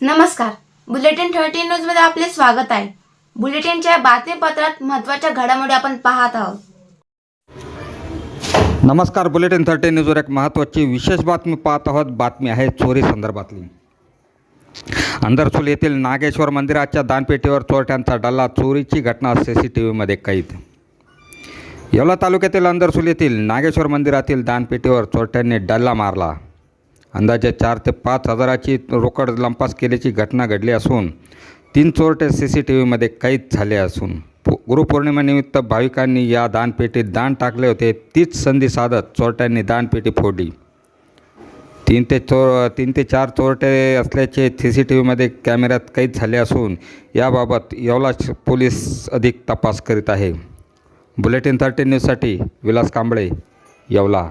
नमस्कार. Bulletin thirteen न्यूजमध्ये आपले स्वागत आहे. बुलेटिनच्या बातमीपत्रात महत्त्वाच्या घडामोडी आपण पाहत आहोत. नमस्कार बुलेटिन थर्टीन न्यूजवर एक महत्त्वाची विशेष बातमी पाहत आहोत. बातमी आहे चोरी संदर्भातली. अंदरसूल येथील नागेश्वर मंदिराच्या दानपेटीवर चोरट्यांचा डल्ला चोरीची घटना सी सी टी व्हीमध्ये कैद. येवला तालुक्यातील अंदरसूल येथील नागेश्वर मंदिरातील दानपेटीवर चोरट्यांनी डल्ला मारला. अंदाजे चार ते पाच हजाराची रोकड लंपास केल्याची घटना घडली असून तीन चोरटे सी सी टी व्हीमध्ये कैद झाले असून. पु- गुरुपौर्णिमेनिमित्त भाविकांनी या दानपेटीत दान टाकले होते तीच संधी साधत चोरट्यांनी दानपेटी फोडली. तीन ते चोर तीन ते चार चोरटे असल्याचे सी सी टी व्हीमध्ये कॅमेऱ्यात कैद झाले असून याबाबत येवला पोलीस अधिक तपास करीत आहे. बुलेटिन थर्टी न्यूजसाठी विलास कांबळे येवला.